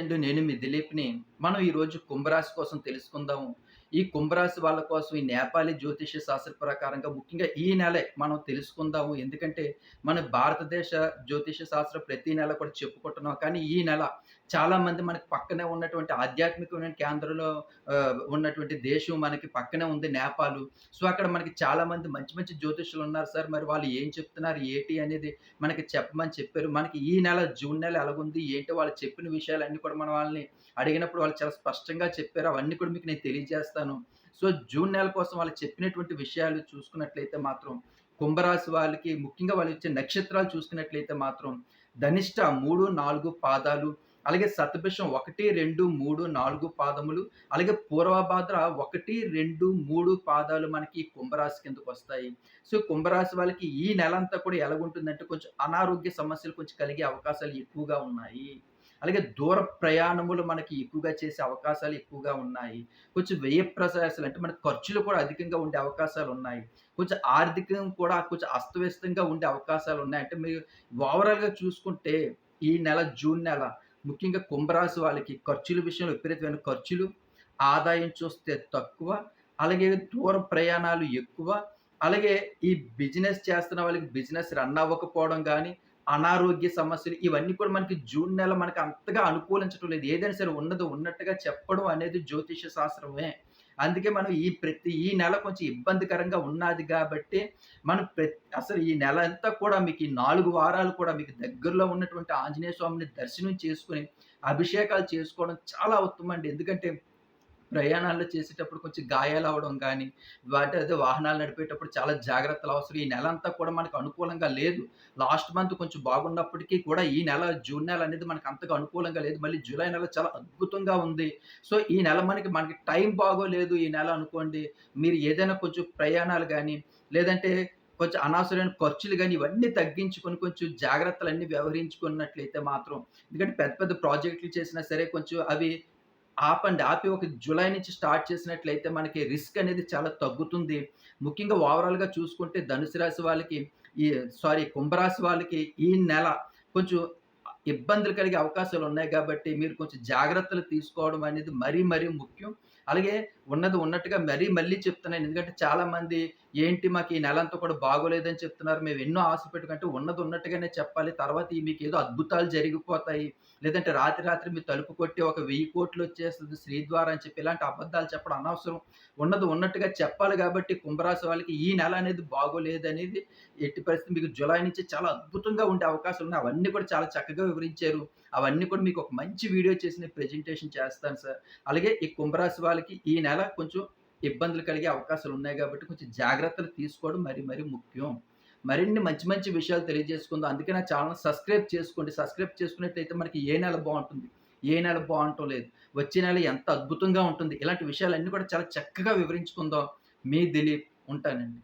అండి నేను మీ దిలీప్‌ని. మనం ఈరోజు కుంభరాశి కోసం తెలుసుకుందాము. ఈ కుంభరాశి వాళ్ళ కోసం ఈ నేపాలి జ్యోతిష్య శాస్త్ర ప్రకారంగా ముఖ్యంగా ఈ నెలే మనం తెలుసుకుందాము. ఎందుకంటే మన భారతదేశ జ్యోతిష్య శాస్త్రం ప్రతి నెల కూడా చెప్పుకుంటున్నాం. కానీ ఈ నెల చాలామంది మనకి పక్కనే ఉన్నటువంటి ఆధ్యాత్మికమైన కేంద్రంలో ఉన్నటువంటి దేశం మనకి పక్కనే ఉంది నేపాలు. సో, అక్కడ మనకి చాలామంది మంచి మంచి జ్యోతిష్యులు ఉన్నారు సార్. మరి వాళ్ళు ఏం చెప్తున్నారు? ఏటి అనేది మనకి చెప్పమని చెప్పారు. మనకి ఈ నెల జూన్ నెల ఎలాగుంది? ఏంటి వాళ్ళు చెప్పిన విషయాలన్నీ కూడా మనం వాళ్ళని అడిగినప్పుడు వాళ్ళు చాలా స్పష్టంగా చెప్పారు. అవన్నీ కూడా మీకు నేను తెలియజేస్తాను. సో, జూన్ నెల కోసం వాళ్ళు చెప్పినటువంటి విషయాలు చూసుకున్నట్లయితే మాత్రం కుంభరాశి వాళ్ళకి ముఖ్యంగా వాళ్ళు ఇచ్చే నక్షత్రాలు చూసుకున్నట్లయితే మాత్రం ధనిష్ట 3, 4 పాదాలు, అలాగే శతభిషం 1, 2, 3, 4 పాదములు, అలాగే పూర్వభాద్ర 1, 2, 3 పాదాలు మనకి కుంభరాశి కిందకు వస్తాయి సో, కుంభరాశి వాళ్ళకి ఈ నెల అంతా కూడా ఎలాగుంటుందంటే కొంచెం అనారోగ్య సమస్యలు కొంచెం కలిగే అవకాశాలు ఎక్కువగా ఉన్నాయి. అలాగే దూర ప్రయాణములు మనకి ఎక్కువగా చేసే అవకాశాలు ఎక్కువగా ఉన్నాయి. కొంచెం వ్యయ ప్రసాసాలు అంటే మన ఖర్చులు కూడా అధికంగా ఉండే అవకాశాలు ఉన్నాయి కొంచెం ఆర్థికం కూడా కొంచెం అస్తవ్యస్తంగా ఉండే అవకాశాలు ఉన్నాయి అంటే మీరు ఓవరాల్‌గా చూసుకుంటే ఈ నెల జూన్ నెల ముఖ్యంగా కుంభరాశి వాళ్ళకి ఖర్చుల విషయంలో విపరీతమైన ఖర్చులు, ఆదాయం చూస్తే తక్కువ, అలాగే దూర ప్రయాణాలు ఎక్కువ, అలాగే ఈ బిజినెస్ చేస్తున్న వాళ్ళకి బిజినెస్ రన్ అవ్వకపోవడం కానీ అనారోగ్య సమస్యలు ఇవన్నీ కూడా మనకి జూన్ నెల మనకి అంతగా అనుకూలించటం లేదు. ఏదైనా సరే ఉన్నది ఉన్నట్టుగా చెప్పడం అనేది జ్యోతిష శాస్త్రమే. అందుకే మనం ఈ ప్రతి ఈ నెల కొంచెం ఇబ్బందికరంగా ఉన్నాది కాబట్టి మనం ప్రతి అసలు ఈ నెల అంతా కూడా మీకు ఈ నాలుగు వారాలు కూడా మీకు దగ్గరలో ఉన్నటువంటి ఆంజనేయ స్వామిని దర్శనం చేసుకుని అభిషేకాలు చేసుకోవడం చాలా ఉత్తమం అండి. ఎందుకంటే ప్రయాణాలు చేసేటప్పుడు కొంచెం గాయాలు అవడం కానీ వాటి అదే వాహనాలు నడిపేటప్పుడు చాలా జాగ్రత్తలు అవసరం. ఈ నెల అంతా కూడా మనకు అనుకూలంగా లేదు. లాస్ట్ మంత్ కొంచెం బాగున్నప్పటికీ కూడా ఈ నెల జూన్ నెల అనేది మనకు అంతగా అనుకూలంగా లేదు. మళ్ళీ జూలై నెల చాలా అద్భుతంగా ఉంది. సో, ఈ నెల మనకి మనకి టైం బాగోలేదు ఈ నెల అనుకోండి. మీరు ఏదైనా కొంచెం ప్రయాణాలు కానీ లేదంటే కొంచెం అనవసరమైన ఖర్చులు కానీ ఇవన్నీ తగ్గించుకొని కొంచెం జాగ్రత్తలన్నీ వ్యవహరించుకున్నట్లయితే మాత్రం ఎందుకంటే పెద్ద పెద్ద ప్రాజెక్టులు చేసినా సరే కొంచెం అవి ఆపండి. ఆపి ఒక జూలై నుంచి స్టార్ట్ చేసినట్లయితే మనకి రిస్క్ అనేది చాలా తగ్గుతుంది. ముఖ్యంగా ఓవరాల్‌గా చూసుకుంటే ధనుసు రాశి వాళ్ళకి ఈ సారీ కుంభరాశి వాళ్ళకి ఈ నెల కొంచెం ఇబ్బందులు కలిగే అవకాశాలు ఉన్నాయి కాబట్టి మీరు కొంచెం జాగ్రత్తలు తీసుకోవడం అనేది మరీ మరీ ముఖ్యం. అలాగే ఉన్నది ఉన్నట్టుగా మరీ మళ్ళీ చెప్తున్నాను. ఎందుకంటే చాలామంది ఏంటి మాకు ఈ నెలంతా కూడా బాగోలేదని చెప్తున్నారు. మేము ఎన్నో ఆశ పెట్టుకుంటే ఉన్నది ఉన్నట్టుగానే చెప్పాలి. తర్వాత ఈ ఏదో అద్భుతాలు జరిగిపోతాయి. లేదంటే రాత్రి రాత్రి మీ తలుపు కొట్టి ఒక వెయ్యి కోట్లు వచ్చేస్తుంది శ్రీ ద్వారా అని చెప్పి ఇలాంటి అబద్ధాలు చెప్పడం అనవసరం. ఉన్నది ఉన్నట్టుగా చెప్పాలి కాబట్టి కుంభరాశి వాళ్ళకి ఈ నెల అనేది బాగోలేదనేది ఎట్టి పరిస్థితి మీకు జులై నుంచి చాలా అద్భుతంగా ఉండే అవకాశం ఉన్నాయి అవన్నీ కూడా చాలా చక్కగా వివరించారు. అవన్నీ కూడా మీకు ఒక మంచి వీడియో చేసి నేను ప్రెజెంటేషన్ చేస్తాను సార్. అలాగే ఈ కుంభరాశి వాళ్ళకి ఈ నెల కొంచెం ఇబ్బందులు కలిగే అవకాశాలు ఉన్నాయి కాబట్టి కొంచెం జాగ్రత్తలు తీసుకోవడం మరీ మరీ ముఖ్యం. మరిన్ని మంచి మంచి విషయాలు తెలియజేసుకుందాం. అందుకే నా ఛానల్ సబ్స్క్రైబ్ చేసుకోండి. సబ్స్క్రైబ్ చేసుకున్నట్టయితే మనకి ఏ నెల బాగుంటుంది ఏ నెల బావుండటం లేదు, వచ్చే నెల ఎంత అద్భుతంగా ఉంటుంది. ఇలాంటి విషయాలన్నీ కూడా చాలా చక్కగా వివరించుకుందాం. మీ దిలీప్ ఉంటానండి.